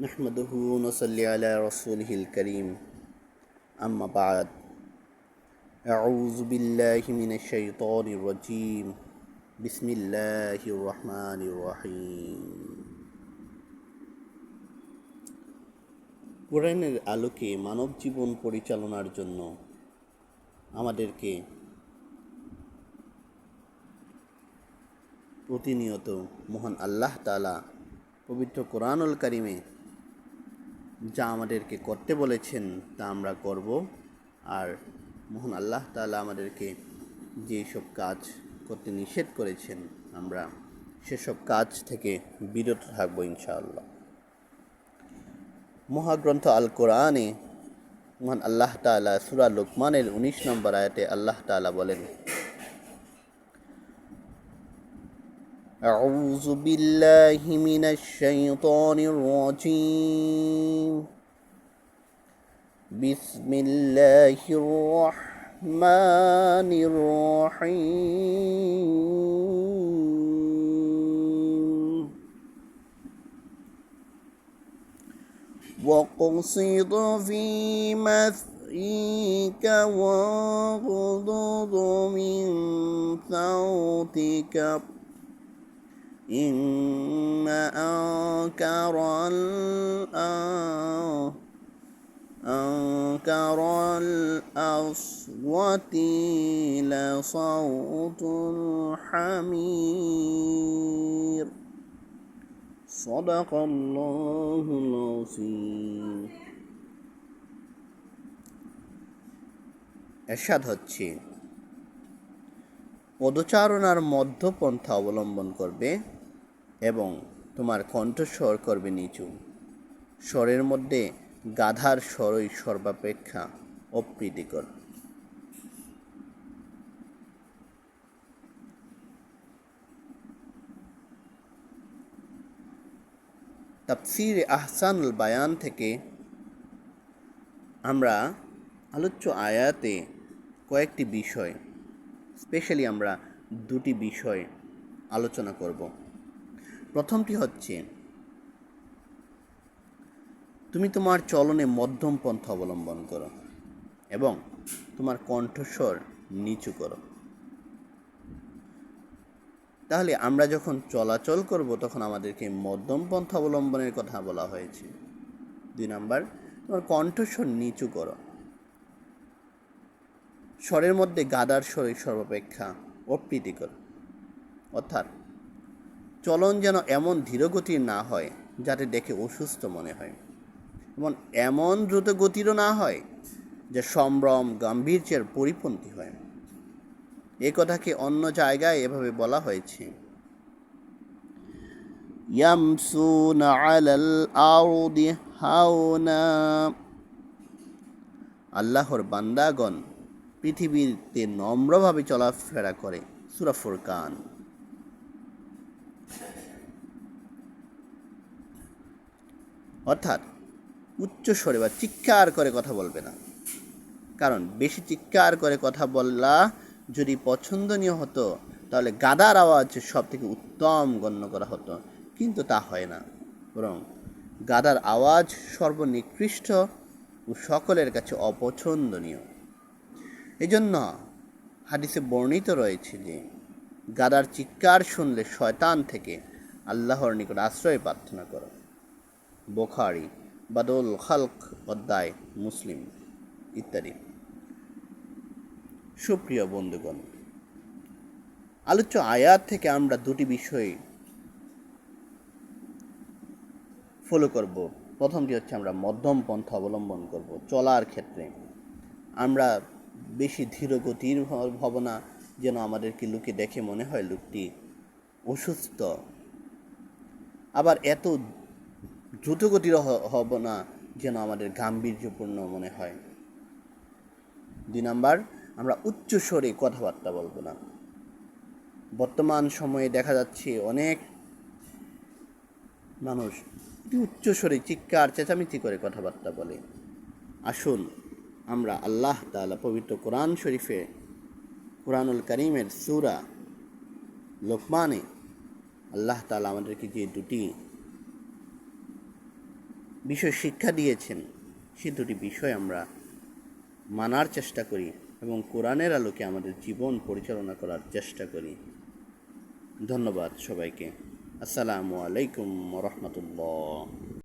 نحمده ونصلي على رسوله الكريم أما بعد أعوذ بالله من الشيطان الرجيم بسم الله الرحمن الرحيم কোরআনের আলোকে মানব জীবন পরিচালনার জন্য আমাদেরকে প্রতিনিয়ত মহান আল্লাহ তালা পবিত্র কোরআনুল কারিমে যা আমাদেরকে করতে বলেছেন তা আমরা করব। আর মোহন আল্লাহ তালা আমাদেরকে যেসব কাজ করতে নিষেধ করেছেন, আমরা সেসব কাজ থেকে বিরত থাকব ইনশাআল্লাহ। মহাগ্রন্থ আল কোরআনে মহান আল্লাহ তালা সুরা লোকমানের উনিশ নম্বর আয়াতে আল্লাহ তালা বলেন أعوذ بالله من الشيطان الرجيم. بسم الله الرحمن الرحيم. واقصد في مثيك واغضض من صوتك إن أنكر الأ- أنكر الأصوات لصوت الحمير صدق الله العظيم এরশাদ হচ্ছে পদচারণার মধ্যপন্থা অবলম্বন করবে এবং তোমার কণ্ঠস্বর করবে নিচু। স্বরের মধ্যে গাধার স্বরই সর্বাপেক্ষা অপ্রীতিকর। তাফসির আহসানুল বায়ান থেকে আমরা আলোচ্য আয়াতে কয়েকটি বিষয়, স্পেশালি আমরা দুটি বিষয় আলোচনা করব। প্রথমটি হচ্ছে, তুমি তোমার চলনে মধ্যম পন্থা অবলম্বন করো এবং তোমার কণ্ঠস্বর নিচু করো। তাহলে আমরা যখন চলাচল করব, তখন আমাদেরকে মধ্যম পন্থা অবলম্বনের কথা বলা হয়েছে। দুই নাম্বার, তোমার কণ্ঠস্বর নিচু করো। স্বরের মধ্যে গাদার স্বরে সর্বাপেক্ষা অপ্রীতিকর। অর্থাৎ চলন যেন এমন ধীরগতির না হয়, যাতে দেখে অসুস্থ মনে হয়। এবং এমন দ্রুত গতিরও না হয়, যে সম্ভ্রম, গাম্ভীর্যের পরিপন্থী হয়। এ কথাকে অন্য জায়গায় এভাবে বলা হয়েছে। আল্লাহর বান্দাগণ পৃথিবীতে নম্রভাবে চলাফেরা করে। সুরাফুর ফুরকান। অর্থাৎ উচ্চ স্বরে বা চিৎকার করে কথা বলবে না। কারণ বেশি চিৎকার করে কথা বললা যদি পছন্দনীয় হতো, তাহলে গাদার আওয়াজ সব থেকে উত্তম গণ্য করা হতো। কিন্তু তা হয় না। বরং গাদার আওয়াজ সর্বনিকৃষ্ট ও সকলের কাছে অপছন্দনীয়। এজন্য হাদিসে বর্ণিত রয়েছে যে, গাদার চিৎকার শুনলে শয়তান থেকে আল্লাহর নিকট আশ্রয় প্রার্থনা করো। বোখারি বাদল খালক অধ্যায়, মুসলিম ইত্যাদি। সুপ্রিয় বন্ধুগণ, আলোচ্য আয়াত থেকে আমরা দুটি বিষয় ফলো করব। প্রথমটি হচ্ছে আমরা মধ্যম পন্থা অবলম্বন করব চলার ক্ষেত্রে। আমরা বেশি ধীর গতির যেন আমাদেরকে লোকে দেখে মনে হয় লোকটি অসুস্থ। আবার এত দ্রুতগতির হব না যেন আমাদের গাম্ভীর্যপূর্ণ মনে হয়। দুই নাম্বার, আমরা উচ্চ স্বরে কথাবার্তা বলব না। বর্তমান সময়ে দেখা যাচ্ছে অনেক মানুষ উচ্চ স্বরে চিৎকার, চেঁচামেচি করে কথাবার্তা বলে। আসুন, আমরা আল্লাহ তালা পবিত্র কোরআন শরীফে কোরআনুল করিমের সুরা লোকমানে আল্লাহ তালা আমাদেরকে যে দুটি বিষয় শিক্ষা দিয়েছেন, সে দুটি বিষয় আমরা মানার চেষ্টা করি এবং কোরআনের আলোকে আমাদের জীবন পরিচালনা করার চেষ্টা করি। ধন্যবাদ সবাইকে। আসসালামু আলাইকুম রহমতুল্লাহ।